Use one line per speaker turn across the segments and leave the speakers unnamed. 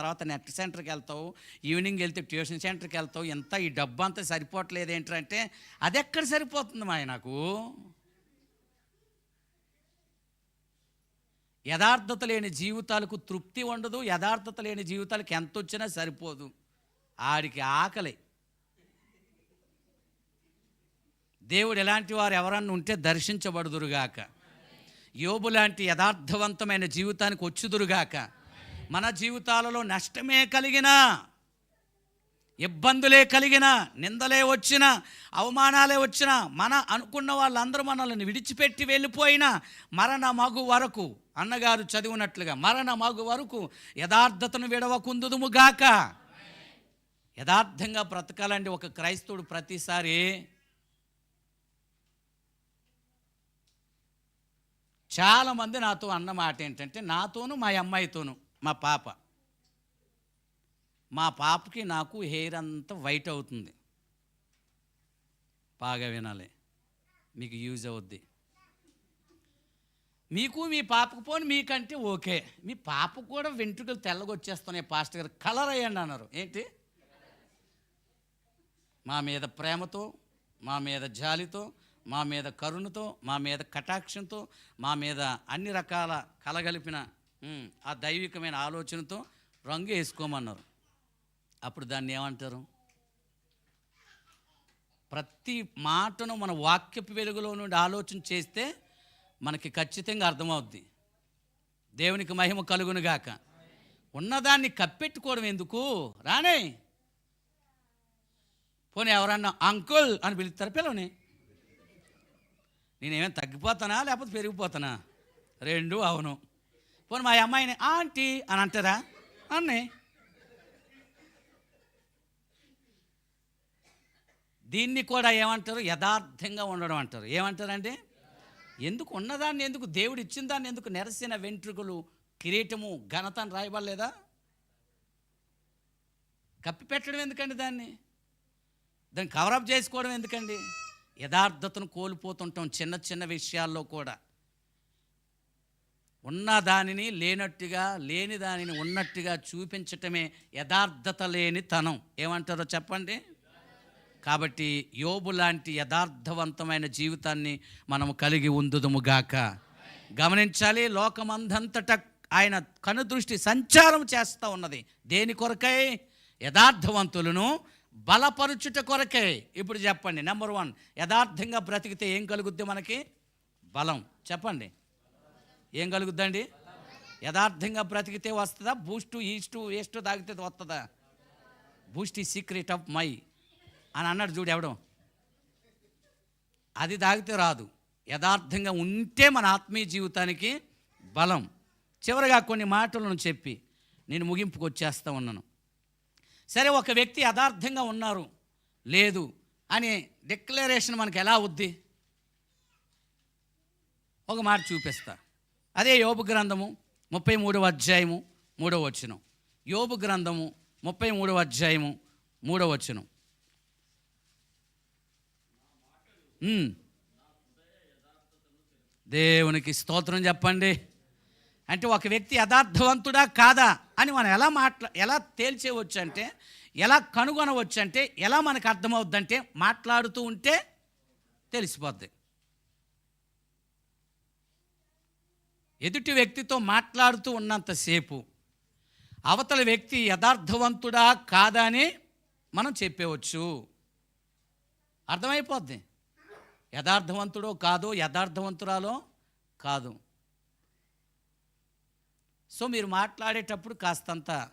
తర్వాత నెట్ సెంటర్కి వెళ్తావు ఈవినింగ్ వెళ్తే ట్యూషన్ సెంటర్కి వెళ్తావు ఎంత ఈ డబ్బు అంతా సరిపోవట్లేదు ఏంటంటే అది ఎక్కడ సరిపోతుంది మా నాకు? యథార్థత లేని జీవితాలకు తృప్తి ఉండదు యథార్థత లేని జీవితాలకు ఎంత వచ్చినా సరిపోదు. ఆడికి ఆకలి. దేవుడు ఎలాంటి వారు ఎవరన్నా ఉంటే దర్శించబడుదురుగాక. యోబు లాంటి యథార్థవంతమైన జీవితానికి వచ్చుదురుగాక. మన జీవితాలలో నష్టమే కలిగినా ఇబ్బందులే కలిగిన నిందలే వచ్చిన అవమానాలే వచ్చిన మన అనుకున్న వాళ్ళందరూ మనల్ని విడిచిపెట్టి వెళ్ళిపోయినా మరణ మగు వరకు అన్నగారు చదివినట్లుగా మరణ మగు వరకు యథార్థతను విడవకుందుదుముగాక యథార్థంగా బ్రతకాలండి ఒక క్రైస్తవుడు ప్రతిసారి. చాలామంది నాతో అన్న మాట ఏంటంటే నాతోను మా అమ్మాయితోను మా పాప. మా పాపకి నాకు హెయిర్ అంతా వైట్ అవుతుంది. బాగా వినాలి. మీకు యూజ్ అవుద్ది. మీకు మీ పాపకు పోని మీకంటే ఓకే. మీ పాపకు కూడా వెంట్రుకలు తెల్లగొచ్చేస్తున్నాయి పాస్టర్ గారు. కలర్ అయ్యండి అన్నారు. ఏంటి? మా మీద ప్రేమతో మా మీద జాలితో మా మీద కరుణతో మా మీద కటాక్షంతో మా మీద అన్ని రకాల కలగలిపిన ఆ దైవికమైన ఆలోచనతో రంగు వేసుకోమన్నారు. అప్పుడు దాన్ని ఏమంటారు? ప్రతి మాటను మన వాక్యపు వెలుగులో నుండి ఆలోచన చేస్తే మనకి ఖచ్చితంగా అర్థమవుద్ది. దేవునికి మహిమ కలుగునుగాక ఉన్నదాన్ని కప్పెట్టుకోవడం ఎందుకు? రానే. పోనీ ఎవరన్నా అంకుల్ అని పిలుస్తారు పిల్లని నేనేమైనా తగ్గిపోతానా లేకపోతే పెరిగిపోతానా? రెండు అవును. పోనీ మా అమ్మాయిని ఆంటీ అని అంటారా? అన్నీ. దీన్ని కూడా ఏమంటారు? యథార్థంగా ఉండడం అంటారు. ఏమంటారండి? ఎందుకు ఉన్నదాన్ని ఎందుకు దేవుడు ఇచ్చిన దాన్ని ఎందుకు నెరసిన వెంట్రుకలు కిరీటము ఘనతను రాయబడలేదా? కప్పిపెట్టడం ఎందుకండి దాన్ని? దాన్ని కవరప్ చేసుకోవడం ఎందుకండి? యథార్థతను కోల్పోతుంటాం చిన్న చిన్న విషయాల్లో కూడా. ఉన్న దానిని లేనట్టుగా లేని దానిని ఉన్నట్టుగా చూపించటమే యథార్థత లేని తనం. ఏమంటారో చెప్పండి? కాబట్టి యోబు లాంటి యథార్థవంతమైన జీవితాన్ని మనము కలిగి ఉందుదుముగాక గమనించాలి లోకమందంతట ఆయన కనుదృష్టి సంచారం చేస్తూ ఉన్నది. దేని కొరకై? యథార్థవంతులను బలపరుచుట కొరకే. ఇప్పుడు చెప్పండి నెంబర్ వన్. యథార్థంగా బ్రతికితే ఏం కలుగుద్ది మనకి? బలం. చెప్పండి. ఏం కలుగుద్దండి? యథార్థంగా బ్రతికితే వస్తుందా? బూస్టు ఈస్టు వేస్ట్ తాగితే వస్తుందా బూస్ట్ ఈ సీక్రెట్ ఆఫ్ మై అని అన్నాడు చూడు ఎవడం. అది తాగితే రాదు. యథార్థంగా ఉంటే మన ఆత్మీయ జీవితానికి బలం. చివరిగా కొన్ని మాటలను చెప్పి నేను ముగింపుకు వచ్చేస్తూ ఉన్నాను. సరే ఒక వ్యక్తి యథార్థంగా ఉన్నారు లేదు అనే డిక్లరేషన్ మనకు ఎలా అవుద్ది? ఒక మాట చూపిస్తా. అదే యోబు గ్రంథము ముప్పై మూడవ అధ్యాయము మూడవ వచనం. యోబు గ్రంథము ముప్పై మూడవ అధ్యాయము మూడవ వచనం. దేవునికి స్తోత్రం చెప్పండి. అంటే ఒక వ్యక్తి యథార్థవంతుడా కాదా అని మనం ఎలా మాట్లా ఎలా తేల్చేవచ్చు అంటే ఎలా కనుగొనవచ్చు అంటే ఎలా మనకు అర్థమవుద్దంటే మాట్లాడుతూ ఉంటే తెలిసిపోద్ది. ఎదుటి వ్యక్తితో మాట్లాడుతూ ఉన్నంతసేపు అవతల వ్యక్తి యథార్థవంతుడా కాదా అని మనం చెప్పేవచ్చు. అర్థమైపోద్ది? యథార్థవంతుడో కాదో యథార్థవంతురాలో కాదు. సో మీరు మాట్లాడేటప్పుడు కాస్తంత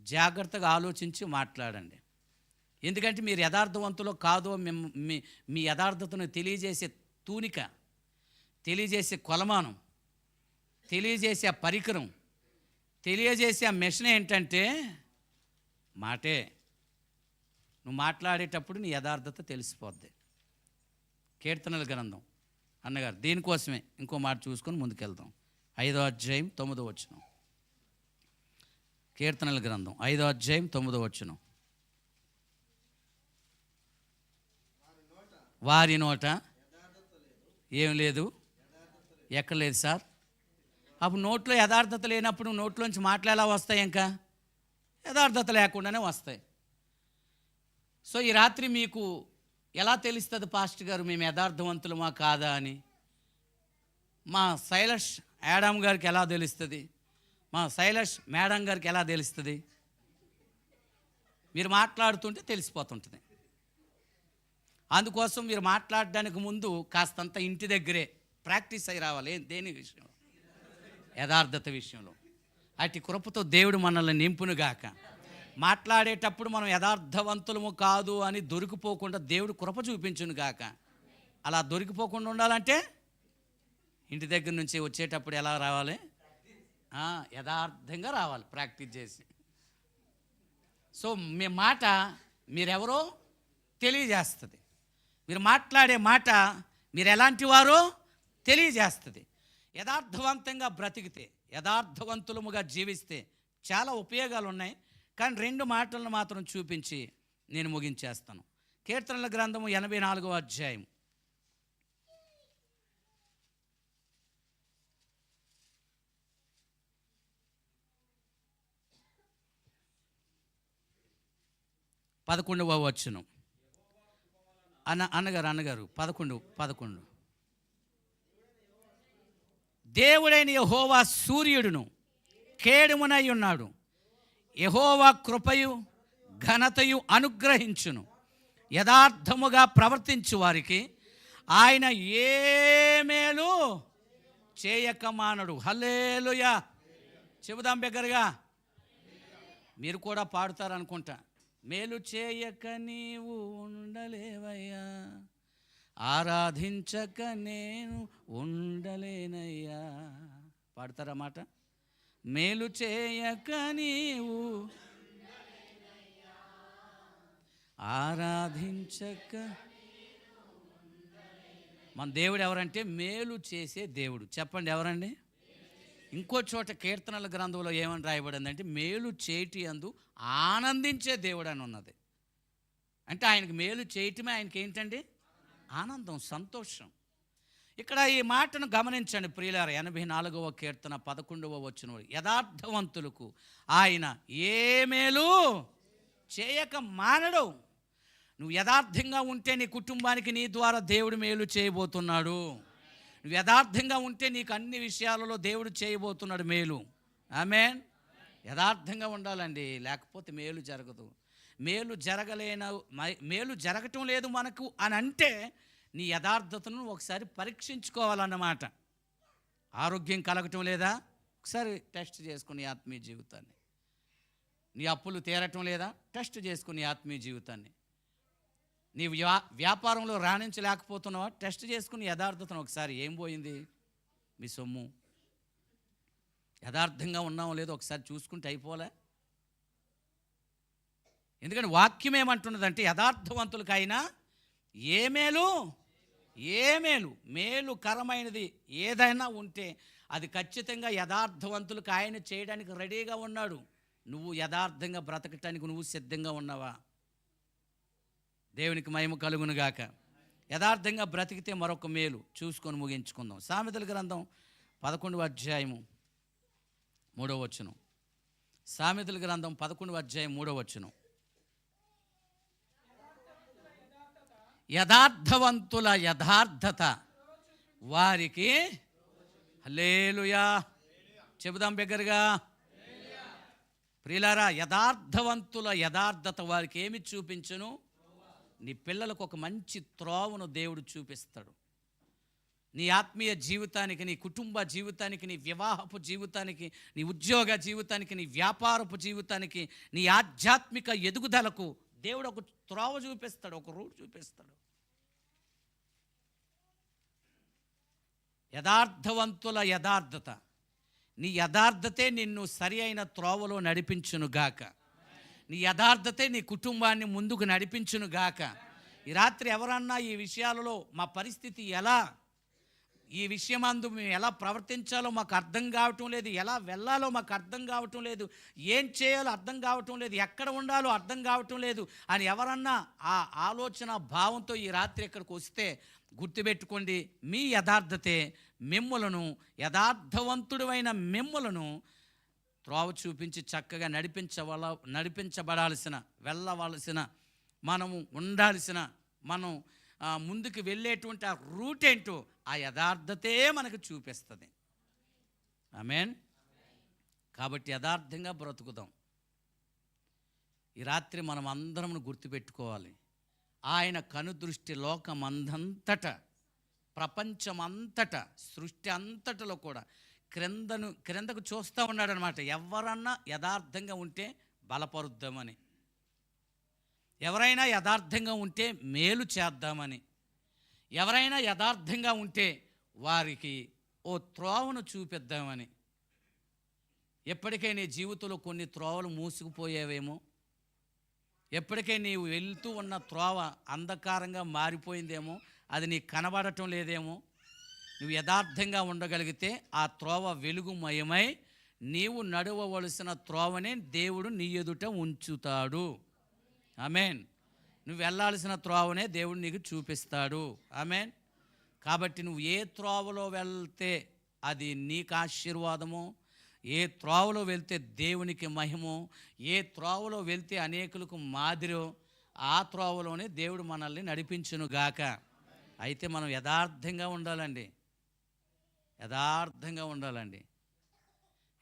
జాగ్రత్తగా ఆలోచించి మాట్లాడండి. ఎందుకంటే మీరు యథార్థవంతులో కాదో మిమ్- మీ మీ యథార్థతను తెలియజేసే తూనిక తెలియజేసే కొలమానం తెలియజేసే ఆ పరికరం తెలియజేసే ఆ మెషిన్ ఏంటంటే మాటే. నువ్వు మాట్లాడేటప్పుడు నీ యథార్థత తెలిసిపోద్ది. కీర్తనల గ్రంథం. అన్నగారు దీనికోసమే ఇంకో మాట చూసుకొని ముందుకెళ్దాం. ఐదో అధ్యాయం తొమ్మిదో వచ్చిన కీర్తనల గ్రంథం. ఐదో అధ్యాయం తొమ్మిదో వచ్చిన వారి నోట ఏం లేదు? ఎక్కడ లేదు సార్. అప్పుడు నోట్లో యథార్థత లేనప్పుడు నోట్లోంచి మాట్లాడేలా వస్తాయి ఇంకా యథార్థత లేకుండానే వస్తాయి. సో ఈ రాత్రి మీకు ఎలా తెలుస్తుంది పాస్ట్ గారు మేము యథార్థవంతులమా కాదా అని? మా శైలష్ యాడమ్ గారికి ఎలా తెలుస్తుంది? మా శైలష్ మేడం గారికి ఎలా తెలుస్తుంది? మీరు మాట్లాడుతుంటే తెలిసిపోతుంటుంది. అందుకోసం మీరు మాట్లాడడానికి ముందు కాస్తంత ఇంటి దగ్గరే ప్రాక్టీస్ అయి రావాలి దేని విషయంలో? యథార్థత విషయంలో. అటు కృపతో దేవుడు మనల్ని నింపునుగాక. మాట్లాడేటప్పుడు మనం యథార్థవంతులము కాదు అని దొరికిపోకుండా దేవుడు కృప చూపించును గాక అలా దొరికిపోకుండా ఉండాలంటే ఇంటి దగ్గర నుంచి వచ్చేటప్పుడు ఎలా రావాలి? యథార్థంగా రావాలి ప్రాక్టీస్ చేసి. సో మీ మాట మీరెవరో తెలియజేస్తుంది. మీరు మాట్లాడే మాట మీరు ఎలాంటి వారో తెలియజేస్తుంది. యథార్థవంతంగా బ్రతికితే యథార్థవంతులముగా జీవిస్తే చాలా ఉపయోగాలు ఉన్నాయి కానీ రెండు మాటలను మాత్రం చూపించి నేను ముగించేస్తాను. కీర్తనల గ్రంథము ఎనభై నాలుగవ అధ్యాయం పదకొండవ వచ్చును అన్న అన్నగారు అన్నగారు పదకొండు పదకొండు. దేవుడైన యహోవా సూర్యుడును కేడుమునై ఉన్నాడు. యహోవా కృపయు ఘనతయు అనుగ్రహించును. యథార్థముగా ప్రవర్తించు వారికి ఆయన ఏ మేలు చేయకమానడు హల్లేలుయా. చెబుదాం బిగ్గరగా. మీరు కూడా పాడుతారనుకుంటా. మేలు చేయక నీవు ఉండలేవయ్యా. ఆరాధించక నేను ఉండలేనయ్యా. పాడతారా మాట? మేలు చేయక నీవు ఆరాధించక మన దేవుడు ఎవరంటే మేలు చేసే దేవుడు. చెప్పండి ఎవరండి? ఇంకో చోట కీర్తనల గ్రంథంలో ఏమని రాయబడిందంటే మేలు చేటి అందు ఆనందించే దేవుడు అని ఉన్నది. అంటే ఆయనకి మేలు చేయటమే ఆయనకి ఏంటండి ఆనందం సంతోషం. ఇక్కడ ఈ మాటను గమనించండి ప్రియులారు ఎనభై నాలుగవ కీర్తన పదకొండవ వచ్చిన యథార్థవంతులకు ఆయన ఏ మేలు చేయక మానడు. నువ్వు యథార్థంగా ఉంటే నీ కుటుంబానికి నీ ద్వారా దేవుడు మేలు చేయబోతున్నాడు. నువ్వు యథార్థంగా ఉంటే నీకు అన్ని విషయాలలో దేవుడు చేయబోతున్నాడు మేలు. ఆమెన్. యథార్థంగా ఉండాలండి లేకపోతే మేలు జరగదు. మేలు జరగలేన మేలు జరగటం లేదు మనకు అని అంటే నీ యథార్థతను ఒకసారి పరీక్షించుకోవాలన్నమాట. ఆరోగ్యం కలగటం లేదా? ఒకసారి టెస్ట్ చేసుకుని ఆత్మీయ జీవితాన్ని. నీ అప్పులు తీరటం లేదా? టెస్ట్ చేసుకుని ఆత్మీయ జీవితాన్ని. నీ వ్యా వ్యాపారంలో రాణించలేకపోతున్నావా? టెస్ట్ చేసుకుని యథార్థతను ఒకసారి ఏం పోయింది? మీ సొమ్ము. యథార్థంగా ఉన్నామో లేదో ఒకసారి చూసుకుంటే అయిపోలే. ఎందుకంటే వాక్యం ఏమంటున్నదంటే యథార్థవంతులకైనా ఏ మేలు? ఏ మేలు? మేలు కరమైనది ఏదైనా ఉంటే అది ఖచ్చితంగా యథార్థవంతులకు ఆయన చేయడానికి రెడీగా ఉన్నాడు. నువ్వు యథార్థంగా బ్రతకటానికి నువ్వు సిద్ధంగా ఉన్నావా? దేవునికి మహిమ కలుగునుగాక యథార్థంగా బ్రతికితే మరొక మేలు. చూసుకొని ముగించుకుందాం. సామెతల గ్రంథం పదకొండవ అధ్యాయము మూడవ వచ్చును సామెతల గ్రంథం పదకొండవ అధ్యాయం మూడవ వచ్చును యథార్థవంతుల యథార్థత. వారికి హల్లేలుయా. చెబుదాం బిగ్గరగా. ప్రియులారా యథార్థవంతుల యథార్థత వారికి ఏమి చూపించును? నీ పిల్లలకు ఒక మంచి త్రోవను దేవుడు చూపిస్తాడు. నీ ఆత్మీయ జీవితానికి నీ కుటుంబ జీవితానికి నీ వివాహపు జీవితానికి నీ ఉద్యోగ జీవితానికి నీ వ్యాపారపు జీవితానికి నీ ఆధ్యాత్మిక ఎదుగుదలకు దేవుడు ఒక త్రోవ చూపిస్తాడు ఒక రూట్ చూపిస్తాడు. యథార్థవంతుల యథార్థత. నీ యథార్థతే నిన్ను సరి అయిన త్రోవలో నడిపించునుగాక. నీ యథార్థతే నీ కుటుంబాన్ని ముందుకు నడిపించునుగాక. ఈ రాత్రి ఎవరన్నా ఈ విషయాలలో మా పరిస్థితి ఎలా? ఈ విషయమందు మేము ఎలా ప్రవర్తించాలో మాకు అర్థం కావటం లేదు. ఎలా వెళ్ళాలో మాకు అర్థం కావటం లేదు. ఏం చేయాలో అర్థం కావటం లేదు. ఎక్కడ ఉండాలో అర్థం కావటం లేదు అని ఎవరన్నా ఆ ఆలోచన భావంతో ఈ రాత్రి ఇక్కడికి వస్తే గుర్తుపెట్టుకోండి. మీ యథార్థతే మిమ్మలను యథార్థవంతుడైన మిమ్మలను త్రోవ చూపించి చక్కగా నడిపించవల నడిపించబడాల్సిన వెళ్ళవలసిన మనము ఉండాల్సిన మనం ముందుకు వెళ్ళేటువంటి ఆ రూట్ ఏంటో ఆ యథార్థతే మనకు చూపిస్తుంది. ఆమెన్? కాబట్టి యథార్థంగా బ్రతుకుదాం. ఈ రాత్రి మనం అందరం గుర్తుపెట్టుకోవాలి. ఆయన కనుదృష్టి లోకమందంతట ప్రపంచమంతట సృష్టి అంతటలో కూడా క్రిందను క్రిందకు చూస్తూ ఉన్నాడనమాట ఎవరన్నా యథార్థంగా ఉంటే బలపరుద్దామని. ఎవరైనా యథార్థంగా ఉంటే మేలు చేద్దామని ఎవరైనా యథార్థంగా ఉంటే వారికి ఓ త్రోవను చూపిద్దామని. ఎప్పటికై నీ జీవితంలో కొన్ని త్రోవలు మూసుకుపోయేవేమో? ఎప్పటికై నీవు వెళ్తూ ఉన్న త్రోవ అంధకారంగా మారిపోయిందేమో? అది నీకు కనబడటం లేదేమో? నువ్వు యథార్థంగా ఉండగలిగితే ఆ త్రోవ వెలుగుమయమై నీవు నడవవలసిన త్రోవనే దేవుడు నీ ఎదుట ఉంచుతాడు. ఆమెన్. నువ్వు వెళ్ళాల్సిన త్రోవనే దేవుడు నీకు చూపిస్తాడు. ఆమెన్. కాబట్టి నువ్వు ఏ త్రోవలో వెళ్తే అది నీకు ఆశీర్వాదము ఏ త్రోవలో వెళ్తే దేవునికి మహిమో ఏ త్రోవలో వెళ్తే అనేకులకు మాదిరో ఆ త్రోవలోనే దేవుడు మనల్ని నడిపించును గాక. అయితే మనం యథార్థంగా ఉండాలండి. యథార్థంగా ఉండాలండి.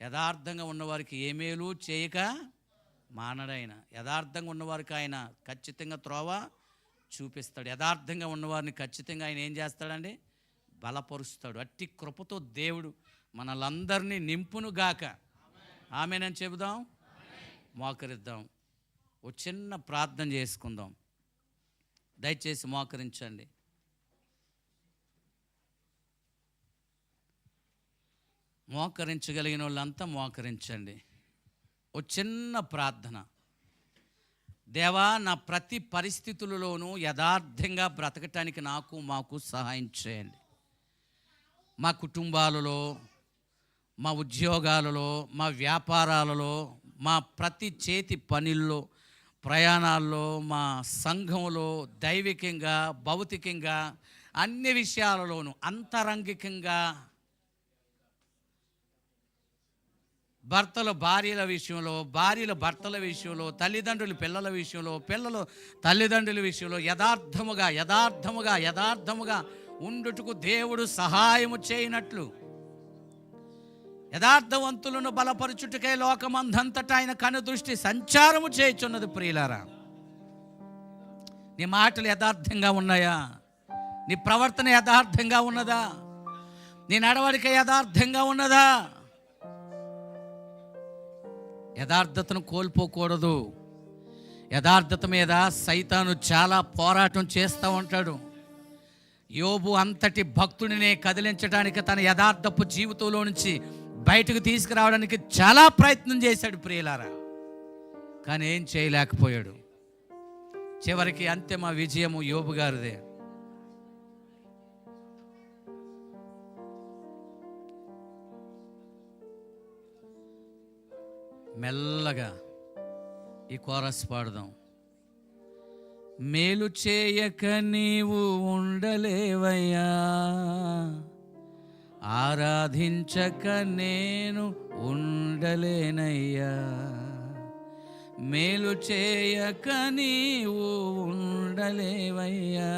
యథార్థంగా ఉన్నవారికి ఏ మేలు చేయక మానడైన యథార్థంగా ఉన్నవారికి ఆయన ఖచ్చితంగా త్రోవ చూపిస్తాడు. యథార్థంగా ఉన్నవారిని ఖచ్చితంగా ఆయన ఏం చేస్తాడండి? బలపరుస్తాడు. అట్టి కృపతో దేవుడు మనలందరినీ నింపును గాక. ఆమెనని చెబుదాం. మోకరిద్దాం. ఓ చిన్న ప్రార్థన చేసుకుందాం. దయచేసి మోకరించండి. మోకరించగలిగిన వాళ్ళంతా మోకరించండి. ఓ చిన్న ప్రార్థన. దేవా నా ప్రతి పరిస్థితులలోనూ యథార్థంగా బ్రతకటానికి నాకు మాకు సహాయం చేయండి. మా కుటుంబాలలో మా ఉద్యోగాలలో మా వ్యాపారాలలో మా ప్రతి చేతి పనుల్లో ప్రయాణాల్లో మా సంఘంలో దైవికంగా భౌతికంగా అన్ని విషయాలలోనూ అంతరంగికంగా భర్తల భార్యల విషయంలో భార్యల భర్తల విషయంలో తల్లిదండ్రులు పిల్లల విషయంలో పిల్లలు తల్లిదండ్రుల విషయంలో యథార్థముగా యథార్థముగా యథార్థముగా ఉండుటకు దేవుడు సహాయము చేయనట్లు. యథార్థవంతులను బలపరచుటకే లోకమందంతటా ఆయన కనుదృష్టి సంచారము చేయుచున్నది ప్రియులారా. నీ మాటలు యథార్థంగా ఉన్నాయా? నీ ప్రవర్తన యథార్థంగా ఉన్నదా? నీ నడవడిక యథార్థంగా ఉన్నదా? యథార్థతను కోల్పోకూడదు. యథార్థత మీద సైతాను చాలా పోరాటం చేస్తూ ఉంటాడు. యోబు అంతటి భక్తుడినే కదిలించడానికి తన యథార్థపు జీవితంలో నుంచి బయటకు తీసుకురావడానికి చాలా ప్రయత్నం చేశాడు ప్రియులారా. కానీ ఏం చేయలేకపోయాడు. చివరికి అంతిమ విజయము యోబు గారిదే. మెల్లగా ఈ కోరస్ పాడదాం. మేలు చేయక నీవు ఉండలేవయ్యా. ఆరాధించక నేను ఉండలేనయ్యా. మేలు చేయక నీవు ఉండలేవయ్యా.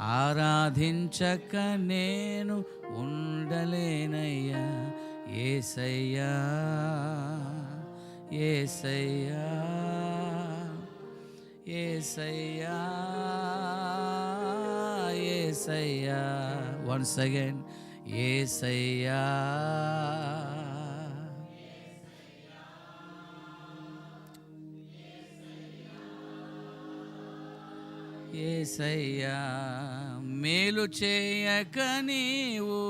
ఆరాధించక నేను ఉండలేనయ్యా. ఏసయ్యా ఏసయ్యా ఏసయ్యా ఏసయ్యా. వన్స్ అగైన్ ఏసయ్యా. ఏసయ్యా మేలు చేయక నీవు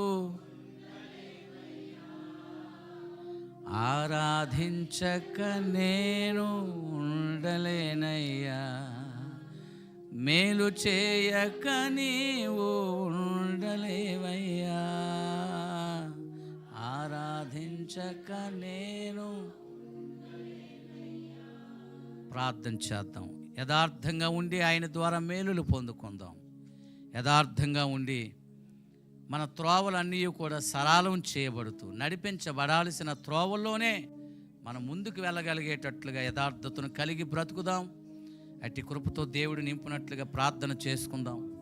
ఆరాధించక నేను ఉండలేనయ్యా. మేలు చేయక నీవు ఉండలేవయ్యా. ఆరాధించక నేను ప్రార్థన చేద్దాం. యథార్థంగా ఉండి ఆయన ద్వారా మేలులు పొందుకుందాం. యథార్థంగా ఉండి మన త్రోవలన్నీ కూడా సరాలం చేయబడుతూ నడిపించబడాల్సిన త్రోవల్లోనే మనం ముందుకు వెళ్ళగలిగేటట్లుగా యథార్థతను కలిగి బ్రతుకుదాం. అట్టి కృపతో దేవుడు నింపునట్లుగా ప్రార్థన చేసుకుందాం.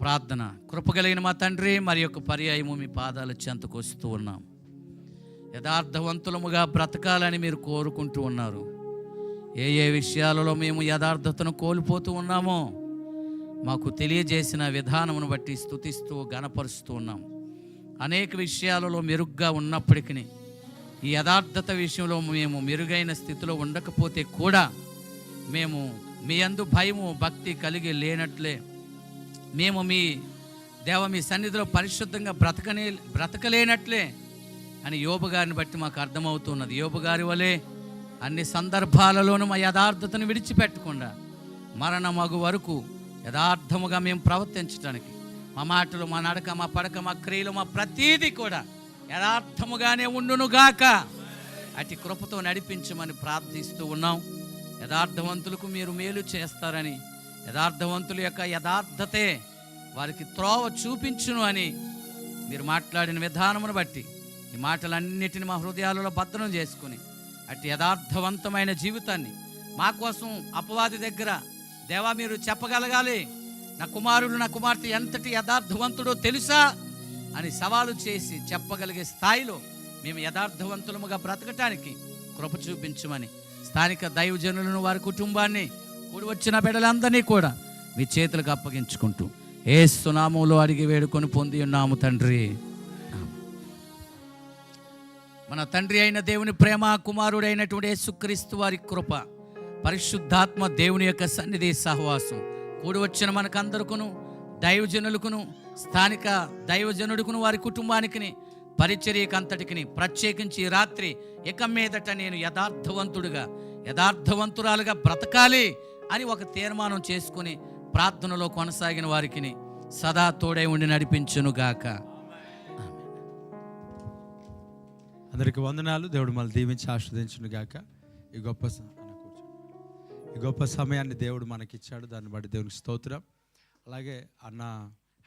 ప్రార్థన. కృపగలిగిన మా తండ్రి మరి యొక్క పర్యాయము మీ పాదాల చెంతకు వస్తూ ఉన్నాం. యథార్థవంతులముగా బ్రతకాలని మీరు కోరుకుంటూ ఉన్నారు. ఏ ఏ విషయాలలో మేము యథార్థతను కోల్పోతూ ఉన్నామో మాకు తెలియజేసిన విధానమును బట్టి స్థుతిస్తూ గణపరుస్తూ ఉన్నాం. అనేక విషయాలలో మెరుగ్గా ఉన్నప్పటికీ ఈ యథార్థత విషయంలో మేము మెరుగైన స్థితిలో ఉండకపోతే కూడా మేము మీ అందు భయము భక్తి కలిగి లేనట్లే. మేము మీ దేవ మీ సన్నిధిలో పరిశుద్ధంగా బ్రతకనే బ్రతకలేనట్లే అని యోబు గారిని బట్టి మాకు అర్థమవుతున్నది. యోబు గారి వలె అన్ని సందర్భాలలోనూ మా యథార్థతను విడిచిపెట్టకుండా మరణ మగు వరకు యథార్థముగా మేము ప్రవర్తించడానికి మా మాటలు మా నడక మా పడక మా క్రియలు మా ప్రతీది కూడా యథార్థముగానే ఉండునుగాక అతి కృపతో నడిపించమని ప్రార్థిస్తూ ఉన్నాం. యథార్థవంతులకు మీరు మేలు చేస్తారని యథార్థవంతుల యొక్క యథార్థతే వారికి త్రోవ చూపించును అని మీరు మాట్లాడిన విధానమును బట్టి ఈ మాటలన్నిటిని మా హృదయాలలో భద్రం చేసుకుని అటు యథార్థవంతమైన జీవితాన్ని మా కోసం అపవాది దగ్గర దేవా మీరు చెప్పగలగాలి. నా కుమారుడు నా కుమార్తె ఎంతటి యథార్థవంతుడో తెలుసా అని సవాలు చేసి చెప్పగలిగే స్థాయిలో మేము యథార్థవంతులముగా బ్రతకటానికి కృప చూపించమని స్థానిక దైవజనులను వారి కుటుంబాన్ని కూడి వచ్చిన బిడ్డలందరినీ కూడా మీ చేతులకు అప్పగించుకుంటూ ఏ సునామంలో అడిగి వేడుకొని పొంది ఉన్నాము తండ్రి. మన తండ్రి అయిన దేవుని ప్రేమ కుమారుడైనటువంటి యేసుక్రీస్తు వారి కృప పరిశుద్ధాత్మ దేవుని యొక్క సన్నిధి సహవాసం. కూడి వచ్చిన మనకందరుకును దైవజనులకును స్థానిక దైవజనుడుకును వారి కుటుంబానికి పరిచర్యకంతటికి ప్రత్యేకించి రాత్రి ఇక మీదట నేను యథార్థవంతుడుగా యథార్థవంతురాలుగా బ్రతకాలి అని ఒక తీర్మానం చేసుకుని ప్రార్థనలో కొనసాగిన వారికి సదా తోడై ఉండి నడిపించునుగాక.
అందరికి వందనాలు. దేవుడు మళ్ళీ దీవించి ఆస్వాదించునుగాక ఈ గొప్ప ఈ గొప్ప సమయాన్ని దేవుడు మనకిచ్చాడు. దాన్ని బట్టి దేవునికి స్తోత్రం. అలాగే అన్న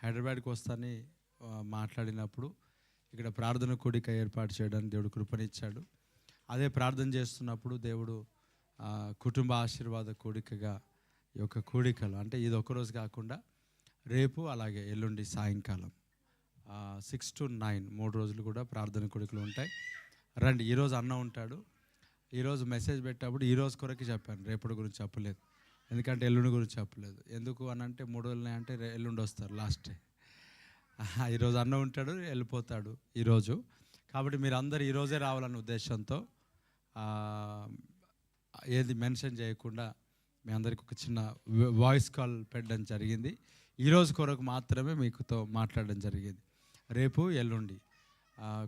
హైదరాబాద్కి వస్తానని మాట్లాడినప్పుడు ఇక్కడ ప్రార్థన కూడిక ఏర్పాటు చేయడానికి దేవుడు కృపనిచ్చాడు. అదే ప్రార్థన చేస్తున్నప్పుడు దేవుడు కుటుంబ ఆశీర్వాద కూడికగా ఈ యొక్క కూడికలు అంటే ఇది ఒకరోజు కాకుండా రేపు అలాగే ఎల్లుండి సాయంకాలం సిక్స్ టు నైన్ మూడు రోజులు కూడా ప్రార్థన కొడుకులు ఉంటాయి. రండి ఈరోజు అన్న ఉంటాడు. ఈరోజు మెసేజ్ పెట్టేటప్పుడు ఈరోజు కొరకు చెప్పాను రేపటి గురించి చెప్పలేదు. ఎందుకంటే ఎల్లుండి గురించి చెప్పలేదు. ఎందుకు అని అంటే మూడు రోజులు అంటే ఎల్లుండి వస్తారు లాస్ట్ డే. ఈరోజు అన్న ఉంటాడు వెళ్ళిపోతాడు ఈరోజు కాబట్టి మీరు అందరు ఈరోజే రావాలనే ఉద్దేశంతో ఏది మెన్షన్ చేయకుండా మీ అందరికి ఒక చిన్న వాయిస్ కాల్ పెట్టడం జరిగింది. ఈరోజు కొరకు మాత్రమే మీకుతో మాట్లాడడం జరిగింది. రేపు ఎల్లుండి.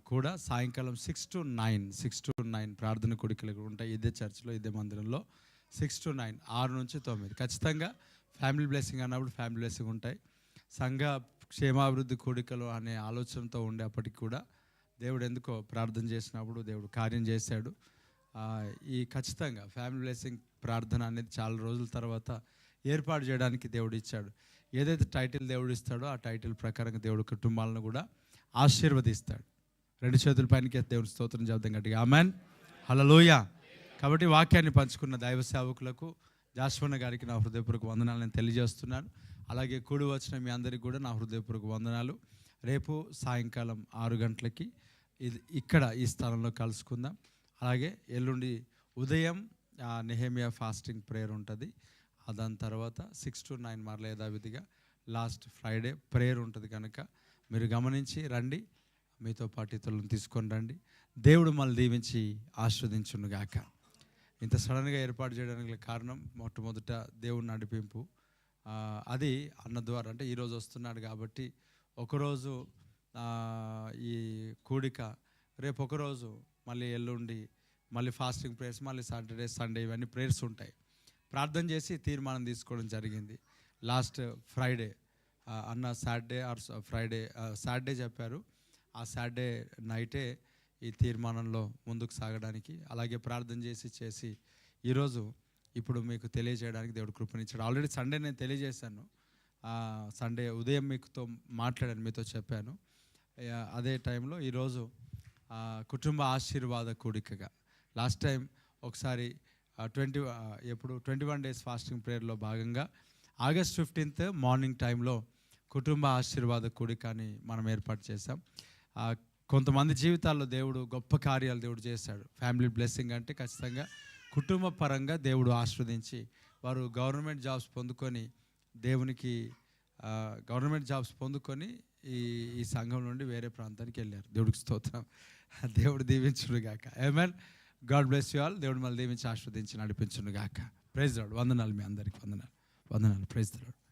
కూడా సాయంకాలం six to nine six to nine ప్రార్థన కొడుకులు ఉంటాయి ఇదే చర్చిలో ఇదే మందిరంలో. సిక్స్ టు నైన్ ఆరు నుంచి తొమ్మిది. ఖచ్చితంగా ఫ్యామిలీ బ్లెస్సింగ్ అన్నప్పుడు ఫ్యామిలీ బ్లెస్సింగ్ ఉంటాయి. సంఘ క్షేమాభివృద్ధి కోడికలు అనే ఆలోచనతో ఉండే అప్పటికి కూడా దేవుడు ఎందుకో ప్రార్థన చేసినప్పుడు దేవుడు కార్యం చేశాడు. ఈ ఖచ్చితంగా ఫ్యామిలీ బ్లెస్సింగ్ ప్రార్థన అనేది చాలా రోజుల తర్వాత ఏర్పాటు చేయడానికి దేవుడు ఇచ్చాడు. ఏదైతే టైటిల్ దేవుడు ఇస్తాడో ఆ టైటిల్ ప్రకారంగా దేవుడు కుటుంబాలను కూడా ఆశీర్వదిస్తాడు. రెండు చేతుల పైనకి దేవుని స్తోత్రం చెబుతాం గట్టిగా. ఆమెన్ హలలోయ కాబట్టి వాక్యాన్ని పంచుకున్న దైవ సేవకులకు జాస్వన్న గారికి నా హృదయపూర్వక వందనాలు నేను తెలియజేస్తున్నాను. అలాగే కూడి వచ్చిన మీ అందరికీ కూడా నా హృదయపూర్వక వందనాలు. రేపు సాయంకాలం ఆరు గంటలకి ఇది ఇక్కడ ఈ స్థలంలో కలుసుకుందాం. అలాగే ఎల్లుండి ఉదయం నెహేమియా ఫాస్టింగ్ ప్రేయర్ ఉంటుంది. దాని తర్వాత సిక్స్ టు నైన్ మరల యథావిధిగా లాస్ట్ ఫ్రైడే ప్రేయర్ ఉంటుంది కనుక మీరు గమనించి రండి. మీతో పాటు ఇతరులను తీసుకొని రండి. దేవుడు మళ్ళీ దీవించి ఆస్వాదించునుగాక ఇంత సడన్గా ఏర్పాటు చేయడానికి కారణం మొట్టమొదట దేవుడి నడిపింపు. అది అన్న ద్వారా అంటే ఈరోజు వస్తున్నాడు కాబట్టి ఒకరోజు ఈ కూడిక రేపు ఒకరోజు మళ్ళీ ఎల్లుండి మళ్ళీ ఫాస్టింగ్ ప్రేయర్స్ మళ్ళీ సాటర్డే సండే ఇవన్నీ ప్రేయర్స్ ఉంటాయి. ప్రార్థన చేసి తీర్మానం తీసుకోవడం జరిగింది. లాస్ట్ ఫ్రైడే అన్న సాటర్డే ఆర్ ఫ్రైడే సాటర్డే చెప్పారు. ఆ సాటర్డే నైటే ఈ తీర్మానంలో ముందుకు సాగడానికి అలాగే ప్రార్థన చేసి చేసి ఈరోజు ఇప్పుడు మీకు తెలియజేయడానికి దేవుడు కృపనిచ్చాడు. ఆల్రెడీ సండే నేను తెలియజేశాను. సండే ఉదయం మీకుతో మాట్లాడాను మీతో చెప్పాను. అదే టైంలో ఈరోజు కుటుంబ ఆశీర్వాద కూడికగా లాస్ట్ టైం ఒకసారి ట్వంటీ ఎప్పుడు ట్వంటీ వన్ డేస్ ఫాస్టింగ్ ప్రేయర్లో భాగంగా ఆగస్ట్ ఫిఫ్టీన్త్ మార్నింగ్ టైంలో కుటుంబ ఆశీర్వాద కూడిక అని మనం ఏర్పాటు చేసాం కొంతమంది జీవితాల్లో దేవుడు గొప్ప కార్యాలు దేవుడు చేశాడు ఫ్యామిలీ బ్లెస్సింగ్ అంటే ఖచ్చితంగా కుటుంబ పరంగా దేవుడు ఆస్వాదించి వారు గవర్నమెంట్ జాబ్స్ పొందుకొని దేవునికి గవర్నమెంట్ జాబ్స్ పొందుకొని ఈ ఈ సంఘం నుండి వేరే ప్రాంతానికి వెళ్ళారు. దేవుడికి స్తోత్రం. దేవుడు దీవించును గాక. ఏమన్ గాడ్ బ్లెస్ యూ ఆల్ దేవుడు మళ్ళీ దీవించి ఆస్వాదించి నడిపించును గాక. ప్రైజ్ రాడు వందనాలు మీ అందరికి. వందనాలు. వందనాలు. ప్రైజ్ రాడు